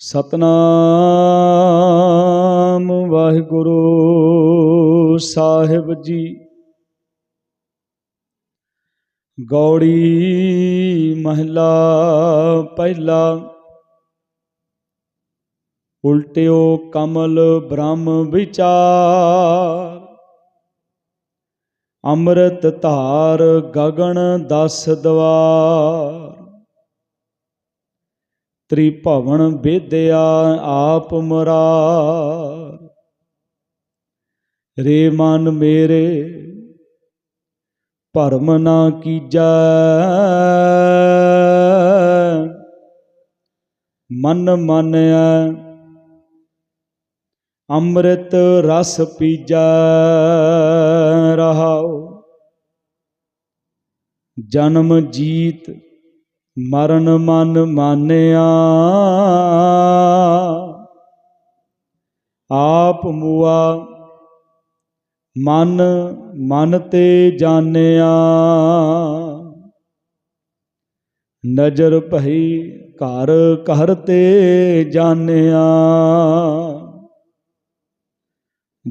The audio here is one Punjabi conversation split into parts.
ਸਤਨਾਮ ਵਾਹਿਗੁਰੂ ਸਾਹਿਬ ਜੀ। ਗੌੜੀ ਮਹਲਾ ਪਹਿਲਾ, ਉਲਟਿਓ ਕਮਲ ਬ੍ਰਹਮ ਵਿਚਾਰ। ਅੰਮ੍ਰਿਤ ਧਾਰ ਗਗਨ ਦਸ ਦਵਾਰ। ਤ੍ਰਿਭਵਨ ਵਿਦਿਆ ਆਪ ਮੁਰਾਰ। ਰੇ ਮਨ ਮੇਰੇ, ਭਰਮ ਨਾ ਕੀਜੈ। ਮਨ ਮਾਨਿਆ ਅੰਮ੍ਰਿਤ ਰਸ ਪੀਜੈ ਰਹਾਉ। ਜਨਮ ਜੀਤ ਮਰਨ ਮਨ ਮਾਨਿਆ। ਆਪ ਮੂਆ ਮਨ ਮਨ ਤੇ ਜਾਣਿਆ। ਨਜ਼ਰ ਭਈ ਘਰ ਘਰ ਤੇ ਜਾਣਿਆ।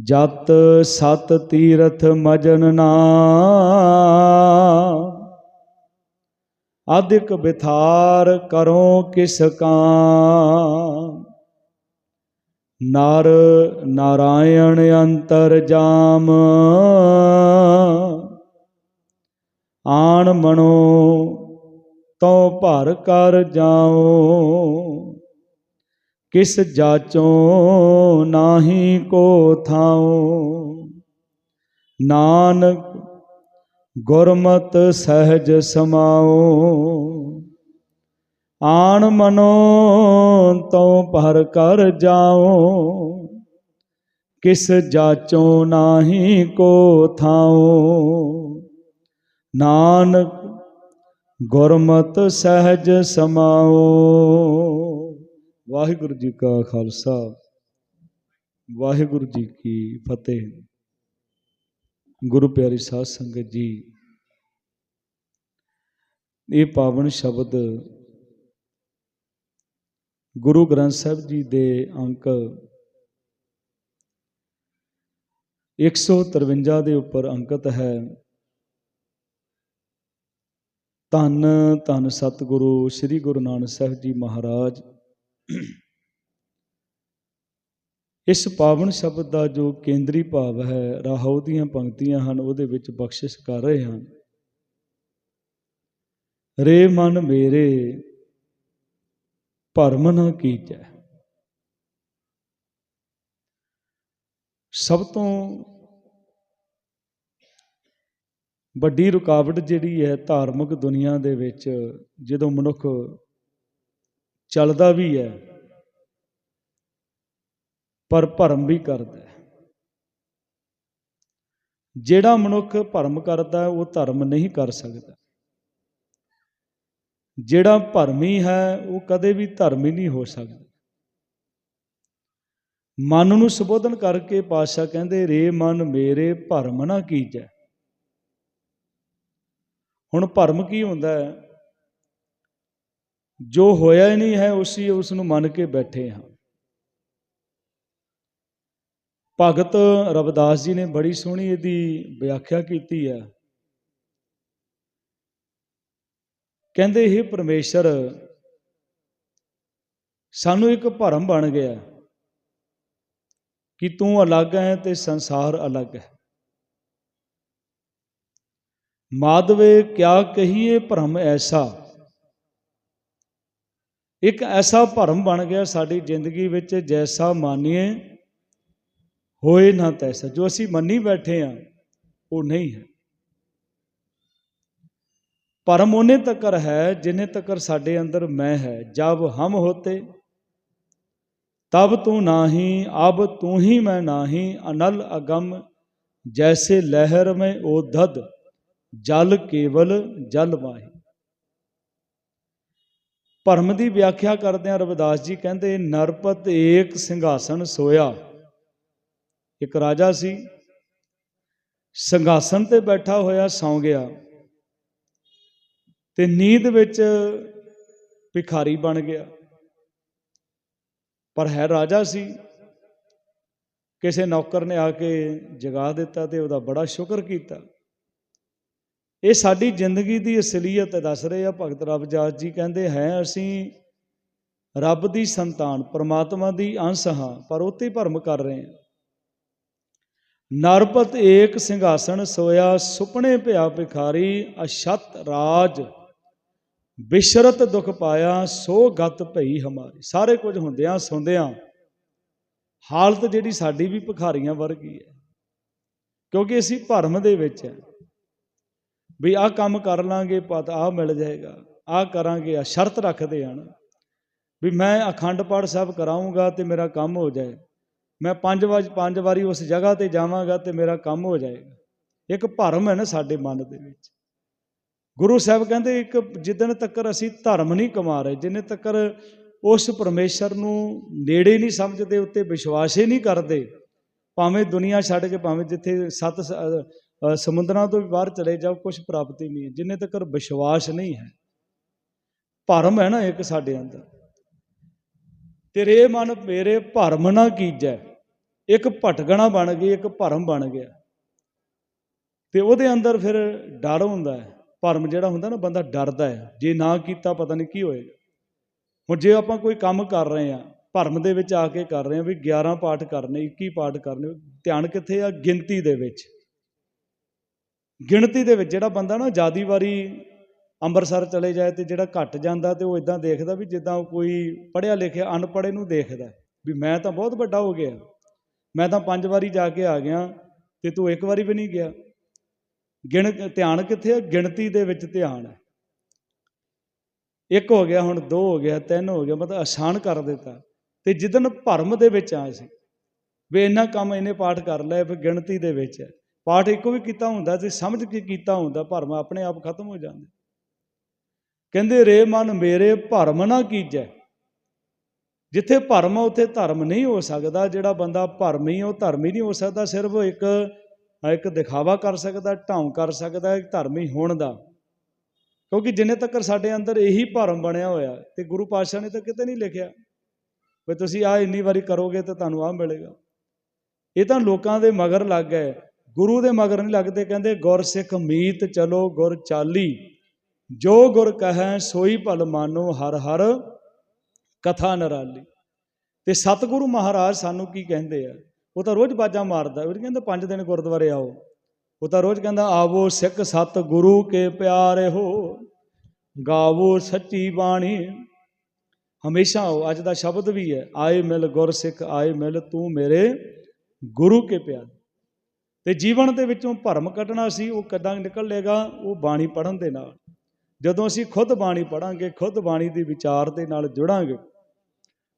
ਜਤ ਸਤ ਤੀਰਥ ਮਜਨ ਨਾ। ਅਧਿਕ ਬਿਥਾਰ ਕਰੋ ਕਿਸ ਕਾਂ ਨਰ ਨਾਰਾਇਣ ਅੰਤਰ ਜਾਮ। ਆਣ ਮਣੋ ਤੋ ਭਰ ਕਰ ਜਾਓ ਕਿਸ ਜਾਚੋ ਨਾਹੀ ਕੋ ਥਾਉ। ਨਾਨਕ ਗੁਰਮਤ ਸਹਿਜ ਸਮਾਓ। ਆਣ ਮਨੋ ਤਉ ਭਰ ਕਰ ਜਾਓ। ਕਿਸ ਜਾਚੋ ਨਾਹੀ ਕੋ ਥਾਉ ਨਾਨਕ, ਗੁਰਮਤ ਸਹਿਜ ਸਮਾਓ। ਵਾਹਿਗੁਰੂ ਜੀ ਕਾ ਖਾਲਸਾ। ਵਾਹਿਗੁਰੂ ਜੀ ਕੀ ਫਤਿਹ। ਗੁਰੂ ਪਿਆਰੀ ਸਾਧ ਸੰਗਤ ਜੀ, ਇਹ ਪਾਵਨ ਸ਼ਬਦ ਗੁਰੂ ਗ੍ਰੰਥ ਸਾਹਿਬ ਜੀ ਦੇ ਅੰਕ 153 ਦੇ ਉੱਪਰ ਅੰਕਿਤ ਹੈ। ਧੰਨ ਧੰਨ ਸਤਿਗੁਰੂ ਸ੍ਰੀ ਗੁਰੂ ਨਾਨਕ ਸਾਹਿਬ ਜੀ ਮਹਾਰਾਜ। ਇਸ ਪਾਵਨ ਸ਼ਬਦ ਦਾ ਜੋ ਕੇਂਦਰੀ ਭਾਵ ਹੈ, ਰਾਹੋ ਦੀਆਂ ਪੰਕਤੀਆਂ ਹਨ, ਉਹਦੇ ਵਿੱਚ ਬਖਸ਼ਿਸ਼ ਕਰ ਰਹੇ ਹਨ ਰੇ ਮਨ ਮੇਰੇ, ਭਰਮ ਨਾ ਕੀਜੈ ਸਭ ਤੋਂ ਵੱਡੀ ਰੁਕਾਵਟ ਜਿਹੜੀ ਹੈ, ਧਾਰਮਿਕ ਦੁਨੀਆ ਦੇ ਵਿੱਚ ਜਦੋਂ ਮਨੁੱਖ ਚੱਲਦਾ ਵੀ ਹੈ ਪਰ ਭਰਮ ਵੀ ਕਰਦਾ ਹੈ। ਜਿਹੜਾ ਮਨੁੱਖ ਭਰਮ ਕਰਦਾ ਉਹ ਧਰਮ ਨਹੀਂ ਕਰ ਸਕਦਾ। ਜਿਹੜਾ ਭਰਮੀ ਹੈ, ਉਹ ਕਦੇ ਵੀ ਧਰਮੀ ਨਹੀਂ ਹੋ ਸਕਦਾ। ਮਨ ਨੂੰ ਸੰਬੋਧਨ ਕਰਕੇ ਪਾਤਸ਼ਾਹ ਕਹਿੰਦੇ, ਰੇ ਮਨ ਮੇਰੇ, ਭਰਮ ਨਾ ਕੀਜੈ। ਹੁਣ ਭਰਮ ਕੀ ਹੁੰਦਾ ਹੈ? ਜੋ ਹੋਇਆ ਹੀ ਨਹੀਂ ਹੈ, ਉਸੇ ਉਸ ਨੂੰ ਮੰਨ ਕੇ ਬੈਠੇ ਹਾਂ। ਭਗਤ ਰਵਿਦਾਸ ਜੀ ਨੇ ਬੜੀ ਸੋਹਣੀ ਇਹਦੀ ਵਿਆਖਿਆ ਕੀਤੀ ਹੈ। ਕਹਿੰਦੇ ਇਹ ਪਰਮੇਸ਼ਰ, ਸਾਨੂੰ ਇੱਕ ਭਰਮ ਬਣ ਗਿਆ ਕਿ ਤੂੰ ਅਲੱਗ ਹੈ ਤੇ ਸੰਸਾਰ ਅਲੱਗ ਹੈ। ਮਾਧਵੇ, ਕਿਆ ਕਹੀਏ ਭਰਮ ਐਸਾ? ਇੱਕ ਐਸਾ ਭਰਮ ਬਣ ਗਿਆ ਸਾਡੀ ਜ਼ਿੰਦਗੀ ਵਿੱਚ, ਜੈਸਾ ਮਾਨੀਏ ਹੋਏ ਨਾ ਤੈਸਾ ਜੋ ਅਸੀਂ ਮੰਨੀ ਬੈਠੇ ਆ, ਉਹ ਨਹੀਂ ਹੈ। ਭਰਮ ਉਹਨੇ ਤੱਕਰ ਹੈ, ਜਿੰਨੇ ਤੱਕਰ ਸਾਡੇ ਅੰਦਰ ਮੈਂ ਹੈ। ਜਬ ਹਮ ਹੋਤੇ, ਤਬ ਤੂੰ ਨਾਹੀ, ਅਬ ਤੂੰ ਹੀ ਮੈਂ ਨਾਹੀ। ਅਨਲ ਅਗਮ, ਜੈਸੇ ਲਹਿਰ ਮੈਂ ਓਧਦ ਜਲ ਕੇਵਲ ਜਲ ਵਾਹੀ। ਭਰਮ ਦੀ ਵਿਆਖਿਆ ਕਰਦਿਆਂ ਰਵਿਦਾਸ ਜੀ ਕਹਿੰਦੇ, ਨਰਪਤ ਏਕ ਸਿੰਘਾਸਨ ਸੋਇਆ। ਇੱਕ ਰਾਜਾ ਸੀ। ਸੰਘਾਸਨ ਤੇ ਬੈਠਾ ਹੋਇਆ ਸੌਂ ਗਿਆ ਤੇ ਨੀਂਦ ਵਿੱਚ ਭਿਖਾਰੀ ਬਣ ਗਿਆ। ਪਰ ਹੈ ਰਾਜਾ ਸੀ। ਕਿਸੇ ਨੌਕਰ ਨੇ ਆ ਕੇ ਜਗਾ ਦਿੱਤਾ ਤੇ ਉਹਦਾ ਬੜਾ ਸ਼ੁਕਰ ਕੀਤਾ। ਇਹ ਸਾਡੀ ਜ਼ਿੰਦਗੀ ਦੀ ਅਸਲੀਅਤ ਦੱਸ ਰਹੇ ਆ। ਭਗਤ ਰਬਜਾਸ ਜੀ ਕਹਿੰਦੇ ਹੈ, ਅਸੀਂ ਰੱਬ ਦੀ ਸੰਤਾਨ, ਪਰਮਾਤਮਾ ਦੀ ਅੰਸ਼ ਹਾਂ, ਪਰ ਉਤੇ ਭਰਮ ਕਰ ਰਹੇ ਹਾਂ। ਨਰਪਤ ਏਕ ਸਿੰਘਾਸਣ ਸੋਇਆ ਸੁਪਨੇ ਭਿਆ ਭਿਖਾਰੀ ਅਸ਼ਤ ਰਾਜ। ਬਿਸ਼ਰਤ ਦੁਖ ਪਾਇਆ, ਸੋ ਗਤ ਭਈ ਹਮਾਰੀ। ਸਾਰੇ ਕੁਝ ਹੁੰਦਿਆਂ ਸੁਣਦਿਆਂ ਹਾਲਤ ਜਿਹੜੀ ਸਾਡੀ ਵੀ ਭਿਖਾਰੀਆਂ ਵਰਗੀ ਹੈ। ਕਿਉਂਕਿ ਅਸੀਂ ਭਰਮ ਦੇ ਵਿੱਚ ਹੈ। ਵੀ ਆਹ ਕੰਮ ਕਰ ਲਾਂਗੇ, ਪਤ ਆਹ ਮਿਲ ਜਾਏਗਾ, ਆਹ ਕਰਾਂਗੇ ਆ ਸ਼ਰਤ ਰੱਖਦੇ ਹਨ। ਵੀ ਮੈਂ ਅਖੰਡ ਪਾਠ ਸਾਹਿਬ ਕਰਾਉਂਗਾ ਤੇ ਮੇਰਾ ਕੰਮ ਹੋ ਜਾਏ। ਮੈਂ ਪੰਜ ਵਾਰ, ਪੰਜ ਵਾਰੀ ਉਸ ਜਗ੍ਹਾ ਤੇ ਜਾਵਾਂਗਾ ਤੇ ਮੇਰਾ ਕੰਮ ਹੋ ਜਾਏਗਾ। ਇੱਕ ਭਰਮ ਹੈ ਨਾ ਸਾਡੇ ਮਨ ਦੇ ਵਿੱਚ। ਗੁਰੂ ਸਾਹਿਬ ਕਹਿੰਦੇ ਇੱਕ ਜਿੱਦਣ ਤੱਕ ਅਸੀਂ ਧਰਮ ਨਹੀਂ ਕਮਾ ਰਹੇ, ਜਿੰਨੇ ਤੱਕ ਉਸ ਪਰਮੇਸ਼ਰ ਨੂੰ ਨੇੜੇ ਨਹੀਂ ਸਮਝਦੇ, ਉੱਤੇ ਵਿਸ਼ਵਾਸ ਹੀ ਨਹੀਂ ਕਰਦੇ, ਭਾਵੇਂ ਦੁਨੀਆ ਛੱਡ ਕੇ, ਭਾਵੇਂ ਜਿੱਥੇ ਸੱਤ ਸ- ਸਮੁੰਦਰਾਂ ਤੋਂ ਵੀ ਬਾਹਰ ਚਲੇ ਜਾਓ ਕੁਝ ਪ੍ਰਾਪਤੀ ਨਹੀਂ ਹੈ। ਜਿੰਨੇ ਤੱਕ ਵਿਸ਼ਵਾਸ ਨਹੀਂ ਹੈ। ਭਰਮ ਹੈ ਨਾ ਇੱਕ ਸਾਡੇ ਅੰਦਰ। ਤੇਰੇ ਮਨ ਮੇਰੇ ਭਰਮ ਨਾ ਕੀਜੈ। ਇੱਕ ਭਟਕਣਾ ਬਣ ਗਈ, ਇੱਕ ਭਰਮ ਬਣ ਗਿਆ। ਤੇ ਉਹਦੇ ਅੰਦਰ ਫਿਰ ਡਰ ਹੁੰਦਾ ਹੈ। ਭਰਮ ਜਿਹੜਾ ਹੁੰਦਾ ਨਾ, ਬੰਦਾ ਡਰਦਾ ਹੈ। ਜੇ ਨਾ ਕੀਤਾ ਪਤਾ ਨਹੀਂ ਕੀ ਹੋਏਗਾ। ਹੁਣ ਜੇ ਆਪਾਂ ਕੋਈ ਕੰਮ ਕਰ ਰਹੇ ਆ ਭਰਮ ਦੇ ਵਿੱਚ ਆ ਕੇ ਕਰ ਰਹੇ ਆ ਵੀ 11 ਪਾਠ ਕਰਨੇ 21 ਪਾਠ ਕਰਨੇ, ਧਿਆਨ ਕਿੱਥੇ ਆ? ਗਿਣਤੀ ਦੇ ਵਿੱਚ। ਗਿਣਤੀ ਦੇ ਵਿੱਚ ਜਿਹੜਾ ਬੰਦਾ ਨਾ, ਜਿਆਦੀ ਵਾਰੀ ਅੰਮ੍ਰਿਤਸਰ ਚਲੇ ਜਾਏ ਤੇ ਜਿਹੜਾ ਘੱਟ ਜਾਂਦਾ ਤੇ ਉਹ ਇਦਾਂ ਦੇਖਦਾ ਵੀ ਜਿੱਦਾਂ ਕੋਈ ਪੜ੍ਹਿਆ ਲਿਖਿਆ, ਅਨਪੜ੍ਹੇ ਨੂੰ ਦੇਖਦਾ ਵੀ ਮੈਂ ਤਾਂ ਬਹੁਤ ਵੱਡਾ ਹੋ ਗਿਆ। ਮੈਂ ਤਾਂ ਪੰਜ ਵਾਰੀ ਜਾ ਕੇ ਆ ਗਿਆ ਤੇ ਤੂੰ ਇੱਕ ਵਾਰੀ ਵੀ ਨਹੀਂ ਗਿਆ। ਗਿਣ ਧਿਆਨ ਕਿੱਥੇ ਹੈ ਗਿਣਤੀ ਦੇ ਵਿੱਚ ਧਿਆਨ ਹੈ। ਇੱਕ ਹੋ ਗਿਆ, ਹੁਣ ਦੋ ਹੋ ਗਿਆ, ਤਿੰਨ ਹੋ ਗਿਆ, ਮਤਲਬ ਆਸਾਨ ਕਰ ਦਿੱਤਾ। ਤੇ ਜਿੱਦਨ ਭਰਮ ਦੇ ਵਿੱਚ ਆ ਸੀ, ਵੀ ਇੰਨਾ ਕੰਮ ਇਹਨੇ ਪਾਠ ਕਰ ਲਿਆ ਫਿਰ ਗਿਣਤੀ ਦੇ ਵਿੱਚ ਹੈ। ਪਾਠ ਇੱਕੋ ਵੀ ਕੀਤਾ ਹੁੰਦਾ ਸੀ, ਸਮਝ ਕੇ ਕੀਤਾ ਹੁੰਦਾ, ਭਰਮ ਆਪਣੇ ਆਪ ਖਤਮ ਹੋ ਜਾਂਦਾ। ਕਹਿੰਦੇ, ਰੇ ਮਨ ਮੇਰੇ ਭਰਮ ਨਾ ਕੀਜੈ। ਜਿੱਥੇ ਭਰਮ ਆ, ਉੱਥੇ ਧਰਮ ਨਹੀਂ ਹੋ ਸਕਦਾ। ਜਿਹੜਾ ਬੰਦਾ ਭਰਮੀ ਉਹ ਧਰਮੀ ਨਹੀਂ ਹੋ ਸਕਦਾ। ਸਿਰਫ ਇੱਕ ਇੱਕ ਦਿਖਾਵਾ ਕਰ ਸਕਦਾ ਢੌਂ ਕਰ ਸਕਦਾ, ਇੱਕ ਧਰਮੀ ਹੋਣ ਦਾ। ਕਿਉਂਕਿ ਜਿੰਨੇ ਤੱਕ ਸਾਡੇ ਅੰਦਰ ਇਹੀ ਭਰਮ ਬਣਿਆ ਹੋਇਆ, ਤੇ ਗੁਰੂ ਪਾਤਸ਼ਾਹ ਨੇ ਤਾਂ ਕਿਤੇ ਨਹੀਂ ਲਿਖਿਆ। ਵੀ ਤੁਸੀਂ ਆ ਇੰਨੀ ਵਾਰੀ ਕਰੋਗੇ ਤਾਂ ਤੁਹਾਨੂੰ ਆ ਮਿਲੇਗਾ। ਇਹ ਤਾਂ ਲੋਕਾਂ ਦੇ ਮਗਰ ਲੱਗ ਗਏ। ਗੁਰੂ ਦੇ ਮਗਰ ਨਹੀਂ ਲੱਗਦੇ। ਕਹਿੰਦੇ, ਗੁਰ ਸਿੱਖ ਮੀਤ ਚਲੋ, ਗੁਰ ਚਾਲੀ। ਜੋ ਗੁਰ ਕਹੈ ਸੋਈ ਭਲ ਮਾਨੋ ਹਰ ਹਰ ਕਥਾ ਨਰਾਲੀ। ਤੇ ਸਤਿਗੁਰੂ ਮਹਾਰਾਜ ਸਾਨੂੰ ਕੀ ਕਹਿੰਦੇ ਆ? ਉਹ ਤਾਂ ਰੋਜ਼ ਬਾਜਾਂ ਮਾਰਦਾ, ਉਹ ਕਹਿੰਦਾ ਪੰਜ ਦਿਨ ਗੁਰਦੁਆਰੇ ਆਓ। ਉਹ ਤਾਂ ਰੋਜ਼ ਕਹਿੰਦਾ, ਆਵੋ ਸਿੱਖ ਸਤ ਗੁਰੂ ਕੇ ਪਿਆਰੇ ਹੋ, ਗਾਵੋ ਸੱਚੀ ਬਾਣੀ। ਹਮੇਸ਼ਾ ਆਓ, ਅੱਜ ਦਾ ਸ਼ਬਦ ਵੀ ਹੈ, ਆਏ ਮਿਲ ਗੁਰ ਸਿੱਖ, ਆਏ ਮਿਲ ਤੂੰ ਮੇਰੇ ਗੁਰੂ ਕੇ ਪਿਆਰ। ਤੇ ਜੀਵਨ ਦੇ ਵਿੱਚੋਂ ਭਰਮ ਕੱਢਣਾ ਸੀ, ਉਹ ਕਦਾਂ ਨਿਕਲੇਗਾ? ਉਹ ਬਾਣੀ ਪੜਨ ਦੇ ਨਾਲ। ਜਦੋਂ ਅਸੀਂ ਖੁਦ ਬਾਣੀ ਪੜਾਂਗੇ ਖੁਦ ਬਾਣੀ ਦੇ ਵਿਚਾਰ ਦੇ ਨਾਲ ਜੁੜਾਂਗੇ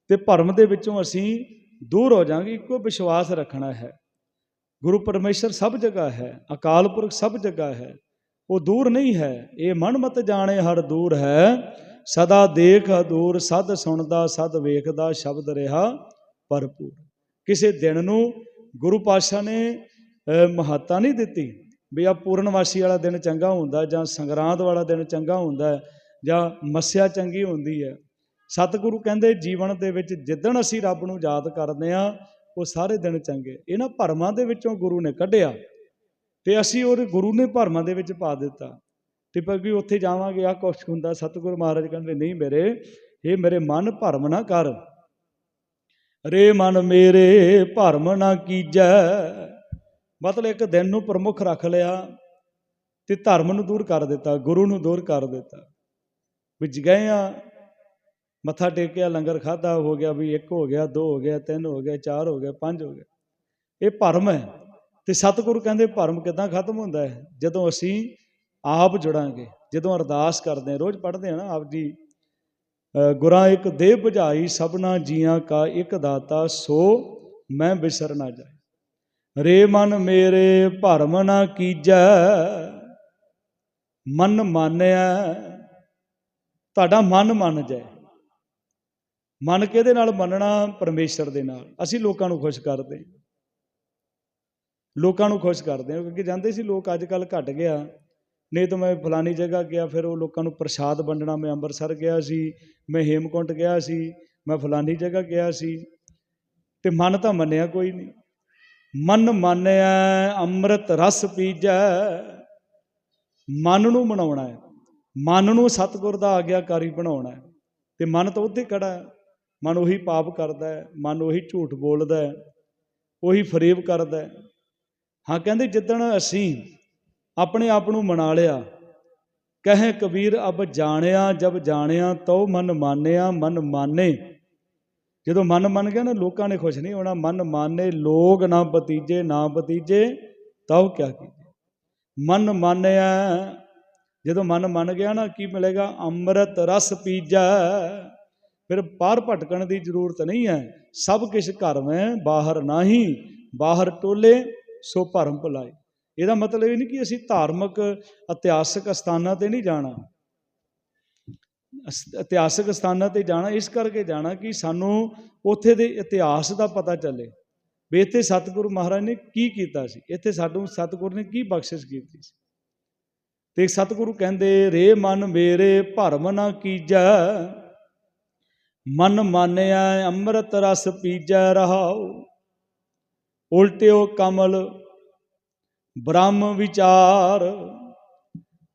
ਤੇ ਭਰਮ ਦੇ ਵਿੱਚੋਂ ਅਸੀਂ ਦੂਰ ਹੋ ਜਾਾਂਗੇ ਇੱਕੋ ਵਿਸ਼ਵਾਸ ਰੱਖਣਾ ਹੈ। ਗੁਰੂ ਪਰਮੇਸ਼ਰ ਸਭ ਜਗ੍ਹਾ ਹੈ ਅਕਾਲ ਪੁਰਖ ਸਭ ਜਗ੍ਹਾ ਹੈ ਉਹ ਦੂਰ ਨਹੀਂ ਹੈ ਇਹ ਮਨ ਮਤ ਜਾਣੇ ਹਰ ਦੂਰ ਹੈ। ਸਦਾ ਦੇਖ ਦੂਰ ਸਦ ਸੁਣਦਾ ਸਦ ਵੇਖਦਾ ਸ਼ਬਦ ਰਿਹਾ ਭਰਪੂਰ। ਕਿਸੇ ਦਿਨ ਨੂੰ ਗੁਰੂ ਪਾਤਸ਼ਾਹ ਨੇ ਅਹ, ਮਹੱਤਤਾ ਨਹੀਂ ਦਿੱਤੀ। ਵੀ ਆ ਪੂਰਨਵਾਸੀ ਵਾਲਾ ਦਿਨ ਚੰਗਾ ਹੁੰਦਾ ਜਾਂ ਸੰਗਰਾਂਦ ਵਾਲਾ ਦਿਨ ਚੰਗਾ ਹੁੰਦਾ ਜਾਂ ਮੱਸਿਆ ਚੰਗੀ ਹੁੰਦੀ ਹੈ, ਸਤਿਗੁਰੂ ਕਹਿੰਦੇ ਜੀਵਨ ਦੇ ਵਿੱਚ ਜਿੱਦਣ ਅਸੀਂ ਰੱਬ ਨੂੰ ਯਾਦ ਕਰਦੇ ਆ ਉਹ ਸਾਰੇ ਦਿਨ ਚੰਗੇ। ਇਹਨਾਂ ਭਰਮਾਂ ਦੇ ਵਿੱਚੋਂ ਗੁਰੂ ਨੇ ਕੱਢਿਆ ਤੇ ਅਸੀਂ ਉਹ ਗੁਰੂ ਨੇ ਭਰਮਾਂ ਦੇ ਵਿੱਚ ਪਾ ਦਿੱਤਾ। ਤੇ ਕਿਉਂਕਿ ਉੱਥੇ ਜਾਵਾਂਗੇ ਆ ਕੁਛ ਹੁੰਦਾ, ਸਤਿਗੁਰੂ ਮਹਾਰਾਜ ਕਹਿੰਦੇ, ਨਹੀਂ ਮੇਰੇ, ਇਹ ਮੇਰੇ ਮਨ ਭਰਮ ਨਾ ਕਰ। ਰੇ ਮਨ ਮੇਰੇ ਭਰਮ ਨਾ ਕੀਜੈ ਮਤਲਬ ਇੱਕ ਦਿਨ ਨੂੰ ਪ੍ਰਮੁੱਖ ਰੱਖ ਲਿਆ ਤੇ ਧਰਮ ਨੂੰ ਦੂਰ ਕਰ ਦਿੱਤਾ, ਗੁਰੂ ਨੂੰ ਦੂਰ ਕਰ ਦਿੱਤਾ। ਵਿੱਚ ਗਏ ਆ, ਮੱਥਾ ਟੇਕਿਆ ਲੰਗਰ ਖਾਦਾ ਹੋ ਗਿਆ ਵੀ ਇੱਕ ਹੋ ਗਿਆ, ਦੋ ਹੋ ਗਿਆ, ਤਿੰਨ ਹੋ ਗਿਆ, ਚਾਰ ਹੋ ਗਿਆ, ਪੰਜ ਹੋ ਗਿਆ। ਇਹ ਭਰਮ ਹੈ ਤੇ ਸਤਿਗੁਰੂ ਕਹਿੰਦੇ ਭਰਮ ਕਿਦਾਂ ਖਤਮ ਹੁੰਦਾ ਹੈ? ਜਦੋਂ ਅਸੀਂ ਆਪ ਜੁੜਾਂਗੇ, ਜਦੋਂ ਅਰਦਾਸ ਕਰਦੇ ਹਾਂ, ਰੋਜ਼ ਪੜ੍ਹਦੇ ਹਾਂ ਨਾ ਆਪ ਜੀ ਗੁਰਾਂ ਇੱਕ ਦੇਹ 부ਝਾਈ ਸਭਨਾ ਜੀਆਂ ਕਾ ਇੱਕ ਦਾਤਾ, ਸੋ ਮੈਂ ਬਿਸਰ ਨਾ ਜਾਏ। ਰੇ ਮਨ ਮੇਰੇ ਭਰਮ ਨਾ ਕੀਜੈ, ਮਨ ਮਾਨਿਆ, ਤੁਹਾਡਾ ਮਨ ਮੰਨ ਜਾਏ। ਮਨ ਕਿਹਦੇ ਨਾਲ? ਮੰਨਣਾ ਪਰਮੇਸ਼ਰ ਦੇ ਨਾਲ। ਅਸੀਂ ਲੋਕਾਂ ਨੂੰ ਖੁਸ਼ ਕਰਦੇ ਹਾਂ। ਲੋਕਾਂ ਨੂੰ ਖੁਸ਼ ਕਰਦੇ ਹਾਂ, ਕਿਉਂਕਿ ਜਾਂਦੇ ਸੀ ਲੋਕ ਅੱਜ ਕੱਲ ਘਟ ਗਿਆ। ਨਹੀਂ ਤਾਂ ਮੈਂ ਫਲਾਨੀ ਜਗ੍ਹਾ ਗਿਆ, ਫਿਰ ਉਹ ਲੋਕਾਂ ਨੂੰ ਪ੍ਰਸ਼ਾਦ ਵੰਡਣਾ, ਮੈਂ ਅੰਮ੍ਰਿਤਸਰ ਗਿਆ ਸੀ, ਮੈਂ ਹੇਮਕੁੰਟ ਗਿਆ ਸੀ, ਮੈਂ ਫਲਾਨੀ ਜਗ੍ਹਾ ਗਿਆ ਸੀ। ਤੇ ਮਨ ਤਾਂ ਮੰਨਿਆ ਕੋਈ ਨਹੀਂ। ਮਨ ਮਾਨਿਆ ਅੰਮ੍ਰਿਤ ਰਸ ਪੀਜੈ। ਮਨ ਨੂੰ ਮਨਾਉਣਾ ਹੈ। ਮਨ ਨੂੰ ਸਤਿਗੁਰ ਦਾ ਆਗਿਆਕਾਰੀ ਬਣਾਉਣਾ ਹੈ। ਤੇ ਮਨ ਤਾਂ ਉੱਥੇ ਖੜਾ ਹੈ। ਮਨ ਉਹੀ ਪਾਪ ਕਰਦਾ ਹੈ। ਮਨ ਉਹੀ ਝੂਠ ਬੋਲਦਾ ਹੈ। ਉਹੀ ਫਰੇਬ ਕਰਦਾ ਹੈ। ਹਾਂ, ਕਹਿੰਦੇ ਜਿੱਦਣ ਅਸੀਂ ਆਪਣੇ ਆਪ ਨੂੰ ਮਨਾ ਲਿਆ, ਕਹੇ ਕਬੀਰ, ਅਬ ਜਾਣਿਆ, ਜਬ ਜਾਣਿਆ, ਤਉ ਮਨ ਮਾਨਿਆ, ਮਨ ਮਾਨੇ। ਜਦੋਂ ਮਨ ਮੰਨ ਗਿਆ ਨਾ, ਲੋਕਾਂ ਨੇ ਖੁਸ਼ ਨਹੀਂ ਹੋਣਾ, ਮਨ ਮਾਨੇ ਲੋਕ ਨਾ ਬਤੀਜੇ ਨਾ ਬਤੀਜੇ ਤਉ ਕਿਆ ਕੀਜੇ ਮਨ ਮਾਨਿਆ ਜਦੋਂ ਮਨ ਮੰਨ ਗਿਆ ਨਾ, ਕੀ ਮਿਲੇਗਾ? ਅੰਮ੍ਰਿਤ ਰਸ ਪੀਜਾ। ਫਿਰ ਬਾਹਰ ਭਟਕਣ ਦੀ ਜ਼ਰੂਰਤ ਨਹੀਂ ਹੈ। ਸਭ ਕਿਛ ਘਰ ਮੈਂ, ਬਾਹਰ ਨਹੀਂ, ਬਾਹਰ ਟੋਲੇ, ਸੋ ਭਰਮ ਭੁਲਾਏ। ਇਹਦਾ ਮਤਲਬ ਇਹ ਨਹੀਂ ਕਿ ਅਸੀਂ ਧਾਰਮਿਕ, ਇਤਿਹਾਸਕ ਸਥਾਨਾਂ ਤੇ ਨਹੀਂ ਜਾਣਾ। ਇਤਿਹਾਸਕ ਸਥਾਨਾਂ ਤੇ ਜਾਣਾ, ਇਸ ਕਰਕੇ ਜਾਣਾ ਕਿ ਸਾਨੂੰ ਉੱਥੇ ਦੇ ਇਤਿਹਾਸ ਦਾ ਪਤਾ ਚੱਲੇ। ਵੀ ਇੱਥੇ ਸਤਿਗੁਰੂ ਮਹਾਰਾਜ ਨੇ ਕੀ ਕੀਤਾ ਸੀ? ਇੱਥੇ ਸਾਨੂੰ ਸਤਿਗੁਰੂ ਨੇ ਕੀ ਬਖਸ਼ਿਸ਼ ਕੀਤੀ ਸੀ? ਤੇ ਸਤਿਗੁਰੂ ਕਹਿੰਦੇ, ਰੇ ਮਨ ਮੇਰੇ ਭਰਮ ਨਾ ਕੀਜੈ, ਮਨ ਮਾਨਿਆ ਅੰਮ੍ਰਿਤ ਰਸ ਪੀਜੈ ਰਹਾਉ। ਉਲਟਿਓ ਕਮਲ ਬ੍ਰਹਮ ਵਿਚਾਰ,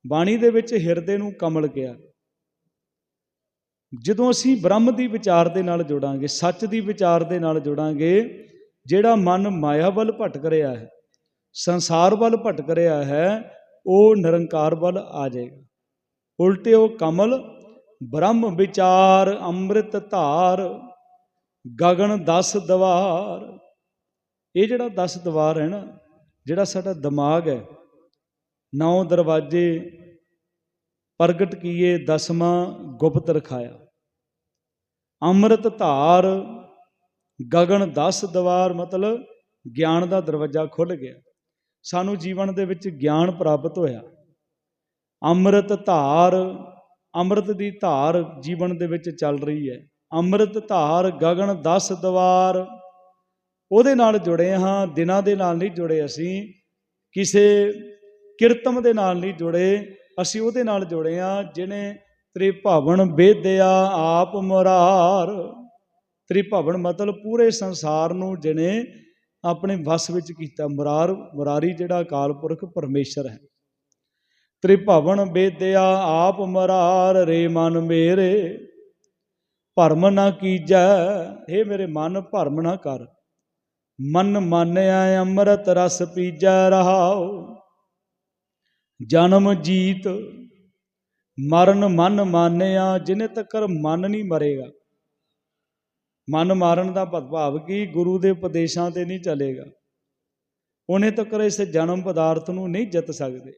ਬਾਣੀ ਦੇ ਵਿੱਚ ਹਿਰਦੇ ਨੂੰ ਕਮਲ ਕਿਹਾ। ਜਦੋਂ ਅਸੀਂ ਬ੍ਰਹਮ ਦੀ ਵਿਚਾਰ ਦੇ ਨਾਲ ਜੁੜਾਂਗੇ, ਸੱਚ ਦੀ ਵਿਚਾਰ ਦੇ ਨਾਲ ਜੁੜਾਂਗੇ, ਜਿਹੜਾ ਮਨ ਮਾਇਆ ਵੱਲ ਭਟਕ ਰਿਹਾ ਹੈ, ਸੰਸਾਰ ਵੱਲ ਭਟਕ ਰਿਹਾ ਹੈ, ਉਹ ਨਿਰੰਕਾਰ ਵੱਲ ਆ ਜਾਏਗਾ। ਉਲਟਿਓ ਕਮਲ, ਬ੍ਰਹਮ ਵਿਚਾਰ, ਅੰਮ੍ਰਿਤ ਧਾਰ, ਗਗਨ ਦਸ ਦਵਾਰ। ਇਹ ਜਿਹੜਾ 10 ਦਵਾਰ ਹੈ ਨਾ, ਜਿਹੜਾ ਸਾਡਾ ਦਿਮਾਗ ਹੈ, ਨੌ ਦਰਵਾਜ਼ੇ ਪ੍ਰਗਟ ਕੀਏ ਦਸਵਾਂ ਗੁਪਤ ਰਖਾਇਆ। ਅੰਮ੍ਰਿਤ ਧਾਰ, ਗਗਨ 10 ਦਵਾਰ, ਮਤਲਬ ਗਿਆਨ ਦਾ ਦਰਵਾਜ਼ਾ ਖੁੱਲ ਗਿਆ। ਸਾਨੂੰ ਜੀਵਨ ਦੇ ਵਿੱਚ ਗਿਆਨ ਪ੍ਰਾਪਤ ਹੋਇਆ। ਅੰਮ੍ਰਿਤ ਧਾਰ, ਅੰਮ੍ਰਿਤ ਦੀ ਧਾਰ ਜੀਵਨ ਦੇ ਵਿੱਚ ਚੱਲ ਰਹੀ ਹੈ। ਅੰਮ੍ਰਿਤ ਧਾਰ, ਗਗਨ 10 ਦਵਾਰ, ਉਹਦੇ ਨਾਲ ਜੁੜੇ ਹਾਂ, ਦਿਨਾਂ ਦੇ ਨਾਲ ਨਹੀਂ ਜੁੜੇ ਅਸੀਂ, ਕਿਸੇ ਕਿਰਤਮ ਦੇ ਨਾਲ ਨਹੀਂ ਜੁੜੇ, ਅਸੀਂ ਉਹਦੇ ਨਾਲ ਜੁੜੇ ਹਾਂ, ਜਿਹਨੇ ਤ੍ਰਿਭਵਨ ਵੇਦਿਆ ਆਪ ਮੁਰਾਰ। ਤ੍ਰਿਭਵਨ ਮਤਲਬ ਪੂਰੇ ਸੰਸਾਰ ਨੂੰ ਜਿਹਨੇ ਆਪਣੇ ਵਸ ਵਿੱਚ ਕੀਤਾ, ਮੁਰਾਰ, ਮੁਰਾਰੀ ਜਿਹੜਾ ਅਕਾਲ ਪੁਰਖ ਪਰਮੇਸ਼ਰ ਹੈ। ਤ੍ਰਿਭਵਨ ਵੇਦਿਆ ਆਪ ਮੁਰਾਰ, ਰੇ ਮਨ ਮੇਰੇ, ਭਰਮ ਨਾ ਕੀਜੈ। हे ਮੇਰੇ ਮਨ, ਭਰਮ ਨਾ ਕਰ। ਮਨ ਮਾਨਿਆ, ਅੰਮ੍ਰਿਤ ਰਸ ਪੀਜੈ ਰਹਾਉ। ਜਨਮ ਜੀਤ ਮਰਨ ਮਨ ਮਾਨਿਆ, ਜਿਨੇ ਤੱਕਰ ਮਨ ਨਹੀਂ ਮਰੇਗਾ। ਮਨ ਮਾਰਨ ਦਾ ਭਾਵ ਕੀ? ਗੁਰੂ ਦੇ ਉਪਦੇਸ਼ਾਂ ਤੇ ਨਹੀਂ ਚੱਲੇਗਾ। ਉਹਨੇ ਤੱਕਰ ਇਸ ਜਨਮ ਪਦਾਰਥ ਨੂੰ ਨਹੀਂ ਜਿੱਤ ਸਕਦੇ।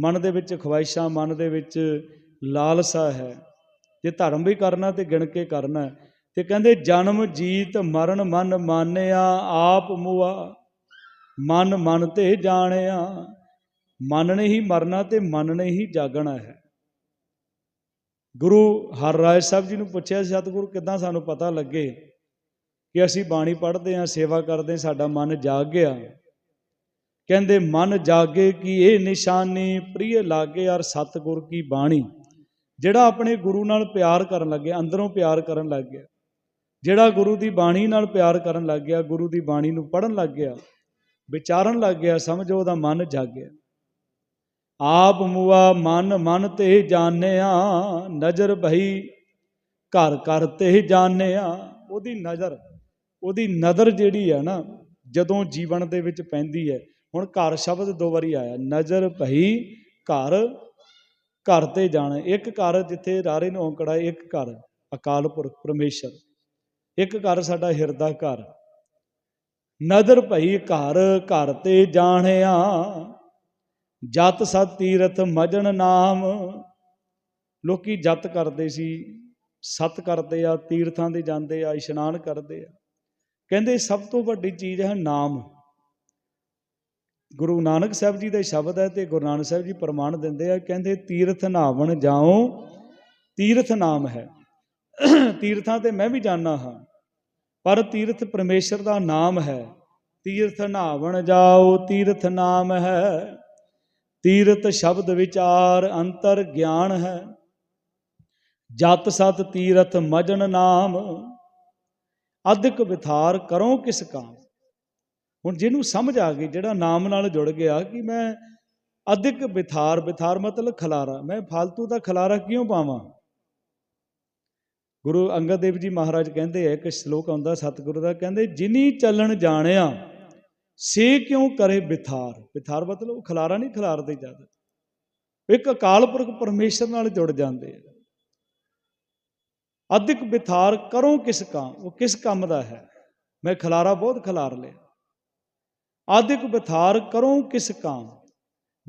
ਮਨ ਦੇ ਵਿੱਚ ਖਵਾਇਸ਼ਾਂ, ਮਨ ਦੇ ਵਿੱਚ ਲਾਲਸਾ ਹੈ। ਜੇ ਧਰਮ ਵੀ ਕਰਨਾ ਤੇ ਗਿਣ ਕੇ ਕਰਨਾ ਤੇ ਕਹਿੰਦੇ ਜਨਮ ਜੀਤ ਮਰਨ ਮਨ ਮਾਨਿਆ, ਆਪ ਮੁਆ। ਮਨ ਮਨ ਤੇ ਜਾਣਿਆ। ਮਨ ਨੇ ਹੀ ਮਰਨਾ ਤੇ ਮਨ ਨੇ ਹੀ ਜਾਗਣਾ ਹੈ। ਗੁਰੂ ਹਰ ਹਰਰਾਏ ਸਾਹਿਬ ਜੀ ਨੂੰ ਪੁੱਛਿਆ, ਸਤਿਗੁਰੂ, ਕਿੱਦਾਂ ਸਾਨੂੰ ਪਤਾ ਲੱਗੇ ਕਿ ਅਸੀਂ ਬਾਣੀ ਪੜ੍ਹਦੇ ਹਾਂ, ਸੇਵਾ ਕਰਦੇ ਹਾਂ, ਸਾਡਾ ਮਨ ਜਾਗ ਗਿਆ? ਕਹਿੰਦੇ, ਮਨ ਜਾਗੇ ਕੀ ਇਹ ਨਿਸ਼ਾਨੀ, ਪ੍ਰਿਯ ਲਾਗੇ ਔਰ ਸਤਿਗੁਰ ਕੀ ਬਾਣੀ। ਜਿਹੜਾ ਆਪਣੇ ਗੁਰੂ ਨਾਲ ਪਿਆਰ ਕਰਨ ਲੱਗਿਆ ਅੰਦਰੋਂ ਪਿਆਰ ਕਰਨ ਲੱਗ ਗਿਆ। ਜਿਹੜਾ ਗੁਰੂ ਦੀ ਬਾਣੀ ਨਾਲ ਪਿਆਰ ਕਰਨ ਲੱਗ ਗਿਆ, ਗੁਰੂ ਦੀ ਬਾਣੀ ਨੂੰ ਪੜਨ ਲੱਗ ਗਿਆ, ਵਿਚਾਰਨ ਲੱਗ ਗਿਆ, ਸਮਝੋ ਉਹਦਾ ਮਨ ਜਾਗਿਆ ਆਪ ਮੁਆ ਮਨ ਮਨ ਤੇ ਜਾਣਿਆ, ਨਜ਼ਰ ਭਈ ਘਰ ਘਰ ਤੇ ਜਾਣਿਆ। ਉਹਦੀ ਨਜ਼ਰ ਉਹਦੀ ਨਜ਼ਰ ਜਿਹੜੀ ਹੈ ਨਾ, ਜਦੋਂ ਜੀਵਨ ਦੇ ਵਿੱਚ ਪੈਂਦੀ ਹੈ, ਹੁਣ ਘਰ ਸ਼ਬਦ ਦੋ ਵਾਰੀ ਆਇਆ, ਨਜ਼ਰ ਭਈ ਘਰ ਘਰ ਤੇ ਜਾਣਾ। ਇੱਕ ਘਰ ਜਿੱਥੇ ਰਾਰੇ ਨੂੰ ਔਂਕੜਾ, ਇੱਕ ਘਰ ਅਕਾਲ ਪੁਰਖ ਪਰਮੇਸ਼ਰ। ਇੱਕ ਘਰ ਸਾਡਾ ਹਿਰਦਾ ਘਰ। ਨਜ਼ਰ ਭਈ ਘਰ ਘਰ ਤੇ ਜਾਣਿਆ। ਜਤ ਸਤ ਤੀਰਥ ਮਜਨ ਨਾਮ। ਲੋਕੀ ਜਤ ਕਰਦੇ ਸੀ, ਸਤ ਕਰਦੇ ਆ, ਤੀਰਥਾਂ ਦੇ ਜਾਂਦੇ ਆ, ਇਸ਼ਨਾਨ ਕਰਦੇ ਆ। ਕਹਿੰਦੇ ਸਭ ਤੋਂ ਵੱਡੀ ਚੀਜ਼ ਹੈ ਨਾਮ। ਗੁਰੂ ਨਾਨਕ ਸਾਹਿਬ ਜੀ ਦਾ ਸ਼ਬਦ ਹੈ ਤੇ ਗੁਰੂ ਨਾਨਕ ਸਾਹਿਬ ਜੀ ਪ੍ਰਮਾਣ ਦਿੰਦੇ ਆ, ਕਹਿੰਦੇ ਤੀਰਥ ਨਾਵਣ ਜਾਓ ਤੀਰਥ ਨਾਮ ਹੈ। ਤੀਰਥਾਂ ਤੇ ਮੈਂ ਵੀ ਜਾਣਾ ਹਾਂ, ਪਰ ਤੀਰਥ ਪਰਮੇਸ਼ਰ ਦਾ ਨਾਮ ਹੈ। ਤੀਰਥ ਨਾਵਣ ਜਾਓ ਤੀਰਥ ਨਾਮ ਹੈ। ਤੀਰਥ ਸ਼ਬਦ ਵਿਚਾਰ ਅੰਤਰ ਗਿਆਨ ਹੈ। ਜਤ ਸਤ ਤੀਰਥ ਮਜਨ ਨਾਮ, ਅਧਿਕ ਵਿਥਾਰ ਕਰੋ ਕਿਸ ਕਾਮ। ਹੁਣ ਜਿਹਨੂੰ ਸਮਝ ਆ ਗਈ, ਜਿਹੜਾ ਨਾਮ ਨਾਲ ਜੁੜ ਗਿਆ ਕਿ ਮੈਂ ਅਧਿਕ ਵਿਥਾਰ ਵਿਥਾਰ ਮਤਲਬ ਖਲਾਰਾ, ਮੈਂ ਫालतू ਦਾ ਖਲਾਰਾ ਕਿਉਂ ਪਾਵਾਂ? ਗੁਰੂ ਅੰਗਦ ਦੇਵ ਜੀ ਮਹਾਰਾਜ ਕਹਿੰਦੇ ਆ ਕਿ ਸ਼ਲੋਕ ਆਉਂਦਾ, ਸਤਿਗੁਰੂ ਦਾ ਕਹਿੰਦੇ, ਜਿਨੀ ਚੱਲਣ ਜਾਣਿਆ ਸੇ ਕਿਉਂ ਕਰੇ ਬਿਥਾਰ? ਬਿਥਾਰ ਮਤਲਬ ਖਲਾਰਾ ਨਹੀਂ ਖਲਾਰਦੇ ਜਦ ਇੱਕ ਅਕਾਲ ਪੁਰਖ ਪਰਮੇਸ਼ਰ ਨਾਲ ਜੁੜ ਜਾਂਦੇ ਆ। ਅਧਿਕ ਵਿਥਾਰ ਕਰੋ ਕਿਸ ਕੰਮ, ਉਹ ਕਿਸ ਕੰਮ ਦਾ ਹੈ? ਮੈਂ ਖਲਾਰਾ ਬਹੁਤ ਖਲਾਰ ਲਿਆ। ਅਧਿਕ ਵਿਥਾਰ ਕਰੋ ਕਿਸ ਕੰਮ?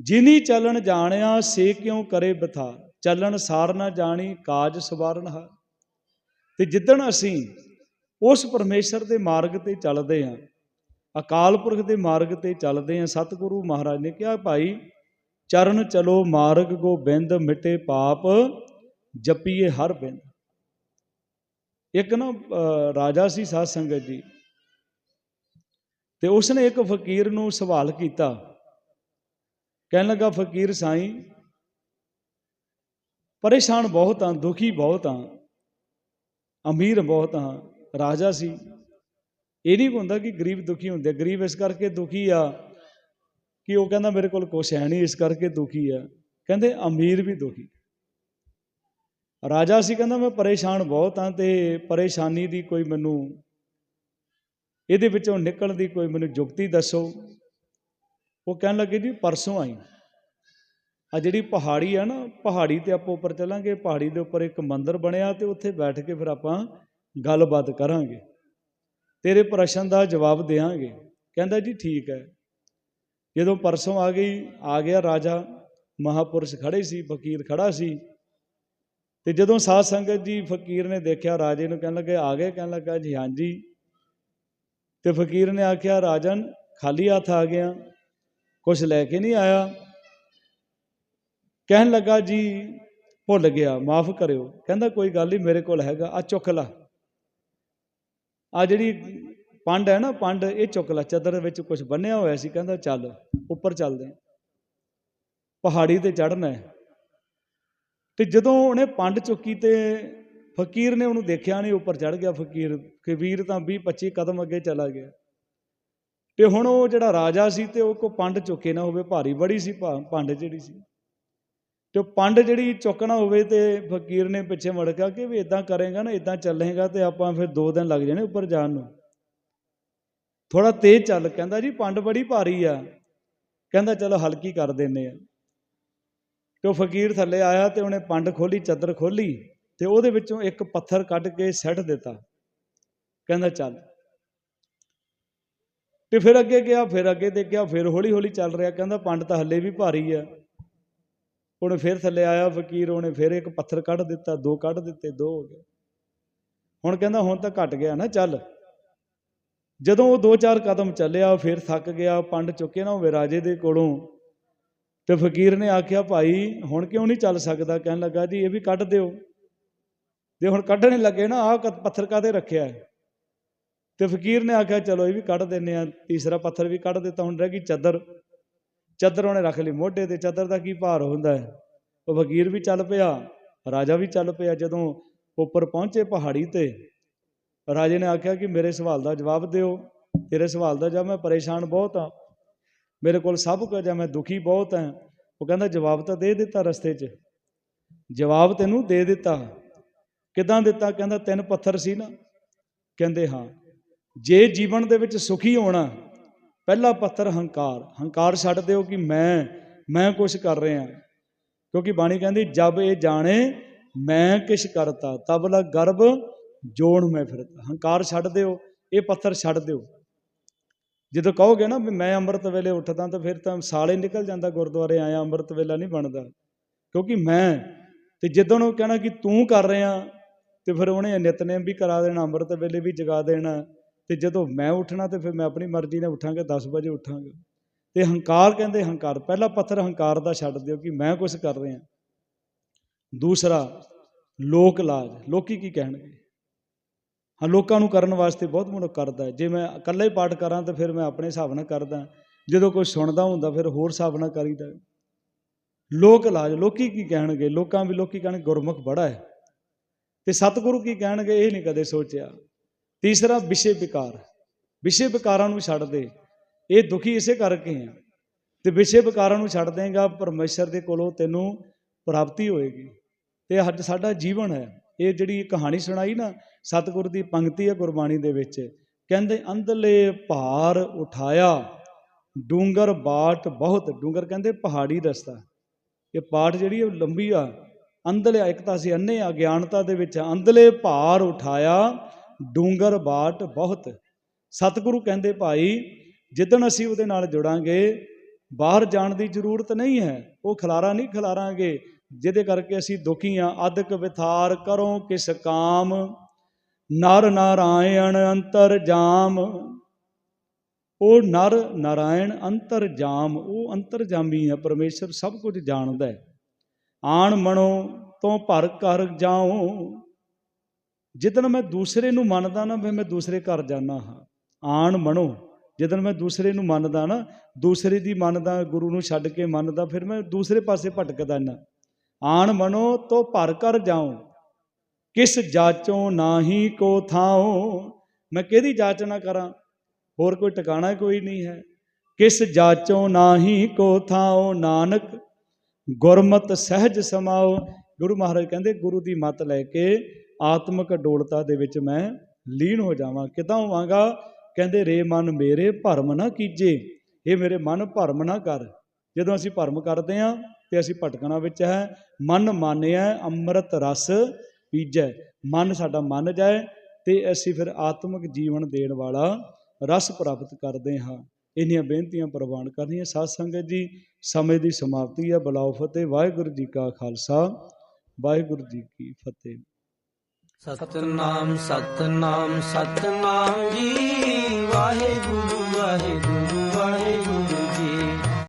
ਜਿਨੀ ਚੱਲਣ ਜਾਣਿਆ ਸੇ ਕਿਉਂ ਕਰੇ ਬਿਥਾਰ? ਚੱਲਣ ਸਾਰ ਨਾ ਜਾਣੀ, ਕਾਜ ਸਵਾਰਨ ਹਾ ਤੇ ਜਿੱਦਣ ਅਸੀਂ ਉਸ ਪਰਮੇਸ਼ਰ ਦੇ ਮਾਰਗ ਤੇ ਚੱਲਦੇ ਹਾਂ ਅਕਾਲ ਪੁਰਖ ਦੇ ਮਾਰਗ ਤੇ ਚੱਲਦੇ ਹਾਂ ਸਤਿਗੁਰੂ ਮਹਾਰਾਜ ਨੇ ਕਿਹਾ, ਭਾਈ, ਚਰਨ ਚਲੋ, ਮਾਰਗ ਗੋਬਿੰਦ, ਮਿਟੇ ਪਾਪ, ਜਪੀਏ ਹਰ ਬਿੰਦ। ਇੱਕ ਨਾ ਰਾਜਾ ਸੀ ਸਾਧ ਸੰਗਤ ਜੀ, ਤੇ ਉਸਨੇ ਇੱਕ ਫਕੀਰ ਨੂੰ ਸਵਾਲ ਕੀਤਾ। ਕਹਿਣ ਲੱਗਾ, ਫਕੀਰ ਸਾਈਂ, ਪਰੇਸ਼ਾਨ ਬਹੁਤ ਹਾਂ ਦੁਖੀ ਬਹੁਤ ਹਾਂ ਅਮੀਰ ਬਹੁਤ ਹਾਂ ਰਾਜਾ ਸੀ। ਇਹ ਨਹੀਂ ਹੁੰਦਾ ਕਿ ਗਰੀਬ ਦੁਖੀ ਹੁੰਦੇ ਗਰੀਬ ਇਸ ਕਰਕੇ ਦੁਖੀ ਆ ਕਿ ਉਹ ਕਹਿੰਦਾ ਮੇਰੇ ਕੋਲ ਕੁਛ ਹੈ ਨਹੀਂ, ਇਸ ਕਰਕੇ ਦੁਖੀ ਆ। ਕਹਿੰਦੇ ਅਮੀਰ ਵੀ ਦੁਖੀ। ਰਾਜਾ ਸੀ, ਕਹਿੰਦਾ ਮੈਂ ਪਰੇਸ਼ਾਨ ਬਹੁਤ ਹਾਂ ਤੇ ਪਰੇਸ਼ਾਨੀ ਦੀ ਕੋਈ ਮੈਨੂੰ, ਇਹਦੇ ਵਿੱਚੋਂ ਨਿਕਲਣ ਦੀ ਕੋਈ ਮੈਨੂੰ ਜੁਗਤੀ ਦੱਸੋ। ਉਹ ਕਹਿਣ ਲੱਗੇ, ਜੀ ਪਰਸੋਂ ਆਈ ਆ ਜਿਹੜੀ ਪਹਾੜੀ ਆ ਨਾ, ਪਹਾੜੀ ਤੇ ਆਪਾਂ ਉੱਪਰ ਚੱਲਾਂਗੇ, ਪਹਾੜੀ ਦੇ ਉੱਪਰ ਇੱਕ ਮੰਦਿਰ ਬਣਿਆ ਤੇ ਉੱਥੇ ਬੈਠ ਕੇ ਫਿਰ ਆਪਾਂ ਗੱਲਬਾਤ ਕਰਾਂਗੇ। ਤੇਰੇ ਪ੍ਰਸ਼ਨ ਦਾ ਜਵਾਬ ਦੇਵਾਂਗੇ ਕਹਿੰਦਾ ਜੀ ਠੀਕ ਹੈ। ਜਦੋਂ ਪਰਸੋਂ ਆ ਗਈ, ਆ ਗਿਆ ਰਾਜਾ। ਮਹਾਪੁਰਸ਼ ਖੜੇ ਸੀ, ਫਕੀਰ ਖੜਾ ਸੀ। ਤੇ ਜਦੋਂ ਸਾਧ ਸੰਗਤ ਜੀ ਫਕੀਰ ਨੇ ਦੇਖਿਆ, ਰਾਜੇ ਨੂੰ ਕਹਿਣ ਲੱਗੇ, ਆ ਗਏ? ਕਹਿਣ ਲੱਗਾ, ਜੀ ਹਾਂਜੀ ਤੇ ਫਕੀਰ ਨੇ ਆਖਿਆ, ਰਾਜਨ, ਖਾਲੀ ਹੱਥ ਆ ਗਿਆ। ਕੁਝ ਲੈ ਕੇ ਨਹੀਂ ਆਇਆ। ਕਹਿਣ ਲੱਗਾ, ਜੀ, ਭੁੱਲ ਗਿਆ, ਮਾਫ ਕਰਿਓ। ਕਹਿੰਦਾ, ਕੋਈ ਗੱਲ ਨਹੀਂ, ਮੇਰੇ ਕੋਲ ਹੈਗਾ। ਆ ਚੁੱਕ ਲਾ। ਆ ਜਿਹੜੀ ਪੰਡ ਹੈ ਨਾ, ਪੰਡ ਇਹ ਚੁੱਕ ਲਾ, ਚਾਦਰ ਵਿੱਚ ਕੁਝ ਬੰਨਿਆ ਹੋਇਆ ਸੀ, ਕਹਿੰਦਾ ਚੱਲ, ਉੱਪਰ ਚੱਲਦੇ ਹਾਂ। ਪਹਾੜੀ ਤੇ ਚੜਨਾ ਹੈ। ਤੇ ਜਦੋਂ ਉਹਨੇ ਪੰਡ ਚੁੱਕੀ ਤੇ ਫਕੀਰ ਨੇ ਉਹਨੂੰ ਦੇਖਿਆ ਨਹੀਂ, ਉੱਪਰ ਚੜ ਗਿਆ ਫਕੀਰ, ਕਿ ਤਾਂ 20 25 ਕਦਮ ਅੱਗੇ ਚਲਾ ਗਿਆ। ਤੇ ਹੁਣ ਉਹ ਜਿਹੜਾ ਰਾਜਾ ਸੀ ਤੇ ਉਹ ਕੋ ਪੰਡ ਚੁੱਕੇ ਨਾ ਹੋਵੇ, ਭਾਰੀ ਬੜੀ ਸੀ, ਭਾ- ਪੰਡ ਜਿਹੜੀ ਸੀ। ਤੇ ਉਹ ਪੰਡ ਜਿਹੜੀ ਚੁੱਕਣਾ ਹੋਵੇ ਤੇ ਫਕੀਰ ਨੇ ਪਿੱਛੇ ਮੁੜ ਕੇ ਕਿ ਵੀ ਇਦਾਂ ਕਰੇਗਾ ਨਾ ਇਦਾਂ ਚੱਲੇਗਾ ਤੇ ਆਪਾਂ ਫਿਰ 2 ਦਿਨ ਲੱਗ ਜਾਣੇ ਉੱਪਰ ਜਾਣ ਨੂੰ। ਥੋੜਾ ਤੇਜ਼ ਚੱਲ, ਕਹਿੰਦਾ ਜੀ ਪੰਡ ਬੜੀ ਭਾਰੀ ਆ। ਕਹਿੰਦਾ ਚਲੋ ਹਲਕੀ ਕਰ ਦਿੰਨੇ ਆ। ਤੇ ਉਹ ਫਕੀਰ ਥੱਲੇ ਆਇਆ ਤੇ ਉਹਨੇ ਪੰਡ ਖੋਲੀ ਚੱਦਰ ਖੋਲੀ ਤੇ ਉਹਦੇ ਵਿੱਚੋਂ ਇੱਕ ਪੱਥਰ ਕੱਢ ਕੇ ਸੱਟ ਦਿੱਤਾ। ਕਹਿੰਦਾ ਚੱਲ। ਤੇ ਫਿਰ ਅੱਗੇ ਗਿਆ, ਫਿਰ ਅੱਗੇ ਤੇ ਦੇਖਿਆ ਫਿਰ ਹੌਲੀ ਹੌਲੀ ਚੱਲ ਰਿਹਾ। ਕਹਿੰਦਾ ਪੰਡ ਤਾਂ ਹੱਲੇ ਵੀ ਭਾਰੀ ਆ। ਉਹਨੇ ਫਿਰ ਥੱਲੇ ਆਇਆ ਫਕੀਰ, ਉਹਨੇ ਫਿਰ ਇੱਕ ਪੱਥਰ ਕੱਢ ਦਿੱਤਾ, ਦੋ ਕੱਢ ਦਿੱਤੇ, ਦੋ ਹੋ ਗਏ। ਹੁਣ ਕਹਿੰਦਾ ਹੁਣ ਤਾਂ ਘਟ ਗਿਆ ਨਾ, ਚੱਲ। ਜਦੋਂ ਉਹ ਦੋ ਚਾਰ ਕਦਮ ਚੱਲਿਆ ਫਿਰ ਥੱਕ ਗਿਆ, ਪੰਡ ਚੁੱਕੇ ਨਾ ਹੋਵੇ ਰਾਜੇ ਦੇ ਕੋਲੋਂ। ਤੇ ਫਕੀਰ ਨੇ ਆਖਿਆ, ਭਾਈ, ਹੁਣ ਕਿਉਂ ਨਹੀਂ ਚੱਲ ਸਕਦਾ? ਕਹਿਣ ਲੱਗਾ, ਜੀ, ਇਹ ਵੀ ਕੱਢ ਦਿਓ। ਜੇ ਹੁਣ ਕੱਢਣੇ ਲੱਗੇ ਨਾ, ਆਹ ਕ- ਪੱਥਰ ਕਾਦੇ ਰੱਖਿਆ ਤੇ ਫਕੀਰ ਨੇ ਆਖਿਆ, ਚਲੋ, ਇਹ ਵੀ ਕੱਢ ਦਿੰਨੇ ਆ ਤੀਸਰਾ ਪੱਥਰ ਵੀ ਕੱਢ ਦਿੱਤਾ, ਹੁਣ ਰਹਿ ਗਈ ਚਾਦਰ। ਚਾਦਰ ਉਹਨੇ ਰੱਖ ਲਈ ਮੋਢੇ ਤੇ, ਚਾਦਰ ਦਾ ਕੀ ਭਾਰ ਹੁੰਦਾ ਹੈ? ਉਹ ਫਕੀਰ ਵੀ ਚੱਲ ਪਿਆ, ਰਾਜਾ ਵੀ ਚੱਲ ਪਿਆ, ਜਦੋਂ ਉੱਪਰ ਪਹੁੰਚੇ ਪਹਾੜੀ ਤੇ। ਰਾਜੇ ਨੇ ਆਖਿਆ ਕਿ ਮੇਰੇ ਸਵਾਲ ਦਾ ਜਵਾਬ ਦਿਓ, ਤੇਰੇ ਸਵਾਲ ਦਾ ਜਵਾਬ ਮੈਂ ਪਰੇਸ਼ਾਨ ਬਹੁਤ ਹਾਂ। ਮੇਰੇ ਕੋਲ ਸਭ ਕੁਝ ਆ ਮੈਂ ਦੁਖੀ ਬਹੁਤ ਹਾਂ। ਉਹ ਕਹਿੰਦਾ, ਜਵਾਬ ਤਾਂ ਦੇ ਦਿੱਤਾ ਰਸਤੇ 'ਚ। ਜਵਾਬ ਤੈਨੂੰ ਦੇ ਦਿੱਤਾ। ਕਿਦਾਂ ਦਿੱਤਾ? ਕਹਿੰਦਾ, ਤਿੰਨ ਪੱਥਰ ਸੀ ਨਾ। ਕਹਿੰਦੇ, ਹਾਂ। ਜੇ ਜੀਵਨ ਦੇ ਵਿੱਚ ਸੁਖੀ ਹੋਣਾ, ਪਹਿਲਾ ਪੱਥਰ ਹੰਕਾਰ। ਹੰਕਾਰ ਛੱਡ ਦਿਓ ਕਿ ਮੈਂ ਮੈਂ ਕੁਛ ਕਰ ਰਿਹਾ। ਕਿਉਂਕਿ ਬਾਣੀ ਕਹਿੰਦੀ, ਜਬ ਇਹ ਜਾਣੇ, ਮੈਂ ਕਿਛ ਕਰਤਾ, ਤਬ ਲ ਗਰਭ ਜੋਣ ਮੈਂ ਫਿਰ ਹੰਕਾਰ ਛੱਡ ਦਿਓ, ਇਹ ਪੱਥਰ ਛੱਡ ਦਿਓ। ਜਦੋਂ ਕਹੋਗੇ ਨਾ ਵੀ ਮੈਂ ਅੰਮ੍ਰਿਤ ਵੇਲੇ ਉੱਠਦਾ ਤਾਂ ਫਿਰ ਤਾਂ ਸਾਲੇ ਨਿਕਲ ਜਾਂਦਾ ਗੁਰਦੁਆਰੇ, ਆਇਆ ਅੰਮ੍ਰਿਤ ਵੇਲਾ ਨਹੀਂ ਬਣਦਾ। ਕਿਉਂਕਿ ਮੈਂ ਤੇ ਜਦੋਂ ਉਹ ਕਹਿਣਾ ਕਿ ਤੂੰ ਕਰ ਰਿਹਾ, ਤੇ ਫਿਰ ਉਹਨੇ ਨਿਤਨੇਮ ਵੀ ਕਰਾ ਦੇਣਾ, ਅੰਮ੍ਰਿਤ ਵੇਲੇ ਵੀ ਜਗਾ ਦੇਣਾ, ਤੇ ਜਦੋਂ ਮੈਂ ਉੱਠਣਾ ਤੇ ਫਿਰ ਮੈਂ ਆਪਣੀ ਮਰਜ਼ੀ ਨਾਲ ਉੱਠਾਂਗਾ 10 ਵਜੇ ਉੱਠਾਂਗਾ। ਤੇ ਹੰਕਾਰ ਕਹਿੰਦੇ ਹੰਕਾਰ, ਪਹਿਲਾ ਪੱਥਰ ਹੰਕਾਰ ਦਾ ਛੱਡ ਦਿਓ ਕਿ ਮੈਂ ਕੁਝ ਕਰ ਰਿਹਾ। ਦੂਸਰਾ, ਲੋਕ ਲਾਜ, ਲੋਕੀ ਕੀ ਕਹਿਣਗੇ? ਹਾਂ, ਲੋਕਾਂ ਨੂੰ ਕਰਨ ਵਾਸਤੇ ਬਹੁਤ ਮਨੁੱਖ ਕਰਦਾ ਜੇ ਮੈਂ ਇਕੱਲਾ ਹੀ ਪਾਠ ਕਰਾਂ ਤਾਂ ਫਿਰ ਮੈਂ ਆਪਣੇ ਹਿਸਾਬ ਨਾਲ ਕਰਦਾ ਜਦੋਂ ਕੋਈ ਸੁਣਦਾ ਹੁੰਦਾ ਫਿਰ ਹੋਰ ਹਿਸਾਬ ਨਾਲ ਕਰੀਦਾ ਲੋਕ ਇਲਾਜ, ਲੋਕੀ ਕੀ ਕਹਿਣਗੇ? ਲੋਕਾਂ ਵੀ ਲੋਕੀ ਕਹਿਣਗੇ, ਗੁਰਮੁਖ ਬੜਾ ਹੈ। ਤੇ ਸਤਿਗੁਰੂ ਕੀ ਕਹਿਣਗੇ? ਇਹ ਨਹੀਂ ਕਦੇ ਸੋਚਿਆ। ਤੀਸਰਾ, ਵਿਸ਼ੇ ਵਿਕਾਰ। ਵਿਸ਼ੇ ਵਿਕਾਰਾਂ ਨੂੰ ਛੱਡ ਦੇ। ਇਹ ਦੁਖੀ ਇਸੇ ਕਰਕੇ ਆ ਤੇ ਵਿਸ਼ੇ ਵਿਕਾਰਾਂ ਨੂੰ ਛੱਡ ਦੇਗਾ, ਪਰਮੇਸ਼ਰ ਦੇ ਕੋਲੋਂ ਤੈਨੂੰ ਪ੍ਰਾਪਤੀ ਹੋਏਗੀ। ਤੇ ਅੱਜ ਸਾਡਾ ਜੀਵਨ ਹੈ। ਇਹ ਜਿਹੜੀ ਕਹਾਣੀ ਸੁਣਾਈ ਨਾ, ਸਤਿਗੁਰ ਦੀ ਪੰਕਤੀ ਹੈ ਗੁਰਬਾਣੀ ਦੇ ਵਿੱਚ, ਕਹਿੰਦੇ ਅੰਧਲੇ ਭਾਰ ਉਠਾਇਆ, ਡੂੰਗਰ ਬਾਟ ਬਹੁਤ, ਡੂੰਗਰ ਕਹਿੰਦੇ ਪਹਾੜੀ ਰਸਤਾ, ਇਹ ਪਾਠ ਜਿਹੜੀ ਉਹ ਲੰਬੀ ਆ ਅੰਧਲੇ ਇੱਕ ਤਾਂ ਅਸੀਂ ਅੰਨੇ ਅਗਿਆਨਤਾ ਦੇ ਵਿੱਚ ਅੰਧਲੇ ਭਾਰ ਉਠਾਇਆ, ਡੂੰਗਰ ਬਾਟ ਬਹੁਤ, ਸਤਿਗੁਰੂ ਕਹਿੰਦੇ ਭਾਈ, ਜਿੱਦਣ ਅਸੀਂ ਉਹਦੇ ਨਾਲ ਜੁੜਾਂਗੇ, ਬਾਹਰ ਜਾਣ ਦੀ ਜ਼ਰੂਰਤ ਨਹੀਂ ਹੈ, ਉਹ ਖਲਾਰਾ ਨਹੀਂ ਖਲਾਰਾਂਗੇ ਜਿਹਦੇ ਕਰਕੇ ਅਸੀਂ ਦੁਖੀ ਆ ਅਦਕ ਵਿਥਾਰ ਕਰੋ ਕਿਸ ਕਾਮ, ਨਰ ਨਾਰਾਇਣ ਅੰਤਰ ਜਾਮ। ਉਹ ਨਰ ਨਾਰਾਇਣ ਅੰਤਰ ਜਾਮ, ਉਹ ਅੰਤਰ ਜਾਮੀ ਹੈ, ਪਰਮੇਸ਼ਰ ਸਭ ਕੁਝ ਜਾਣਦਾ ਹੈ। ਆਣ ਮਣੋ ਤੋਂ ਭਰ ਕਰ ਜਾਉ। ਜਿੱਦਣ ਮੈਂ ਦੂਸਰੇ ਨੂੰ ਮੰਨਦਾ ਨਾ, ਫਿਰ ਮੈਂ ਦੂਸਰੇ ਘਰ ਜਾਣਾ ਹਾਂ। ਆਣ ਮਣੋ, ਜਿੱਦਣ ਮੈਂ ਦੂਸਰੇ ਨੂੰ ਮੰਨਦਾ ਨਾ, ਦੂਸਰੇ ਦੀ ਮੰਨਦਾ, ਗੁਰੂ ਨੂੰ ਛੱਡ ਕੇ ਮੰਨਦਾ, ਫਿਰ ਮੈਂ ਦੂਸਰੇ ਪਾਸੇ ਭਟਕਦਾ ਨਾ। ਆਣ ਮਨੋ ਤੋ ਭਰ ਕਰ ਜਾਉ। ਕਿਸ ਜਾਚੋਂ ਨਾਹੀ ਕੋ ਥਾਉ। ਮੈਂ ਕਿਹਦੀ ਜਾਚ ਨਾ ਕਰਾਂ? ਹੋਰ ਕੋਈ ਟਿਕਾਣਾ ਕੋਈ ਨਹੀਂ ਹੈ। ਕਿਸ ਜਾਚੋਂ ਨਾਹੀ ਕੋ ਥਾਉ। ਨਾਨਕ ਗੁਰਮਤ ਸਹਿਜ ਸਮਾਓ ਗੁਰੂ ਮਹਾਰਾਜ ਕਹਿੰਦੇ, ਗੁਰੂ ਦੀ ਮਤ ਲੈ ਕੇ ਆਤਮਿਕ ਡੋਲਤਾ ਦੇ ਵਿੱਚ ਮੈਂ ਲੀਨ ਹੋ ਜਾਵਾਂ। ਕਿਦਾਂ ਹੋਵਾਂਗਾ? ਕਹਿੰਦੇ, ਰੇ ਮਨ ਮੇਰੇ ਭਰਮ ਨਾ ਕੀਜੇ। ਇਹ ਮੇਰੇ ਮਨ, ਭਰਮ ਨਾ ਕਰ। ਜਦੋਂ ਅਸੀਂ ਭਰਮ ਕਰਦੇ ਹਾਂ ਤੇ ਅਸੀਂ ਭਟਕਣਾ ਵਿੱਚ ਹੈ। ਮਨ ਮਾਨਿਆ, ਅੰਮ੍ਰਿਤ ਰਸ ਪੀਜੈ। ਮਨ ਸਾਡਾ ਮੰਨ ਜਾਏ ਤੇ ਅਸੀਂ ਫਿਰ ਆਤਮਿਕ ਜੀਵਨ ਦੇਣ ਵਾਲਾ ਰਸ ਪ੍ਰਾਪਤ ਕਰਦੇ ਹਾਂ। ਇੰਨੀਆਂ ਬੇਨਤੀਆਂ ਪ੍ਰਵਾਨ ਕਰਨੀਆਂ। ਸਾਧ ਸੰਗਤ ਜੀ, ਸਮੇਂ ਦੀ ਸਮਾਪਤੀ ਹੈ। ਬਲਾਉ ਫਤਿਹ। ਵਾਹਿਗੁਰੂ ਜੀ ਕਾ ਖਾਲਸਾ। ਵਾਹਿਗੁਰੂ ਜੀ ਕੀ ਫਤਿਹ। ਸਤਨਾਮ ਸਤਨਾਮ ਸਤਨਾਮ ਜੀ। ਵਾਹਿਗੁਰੂ।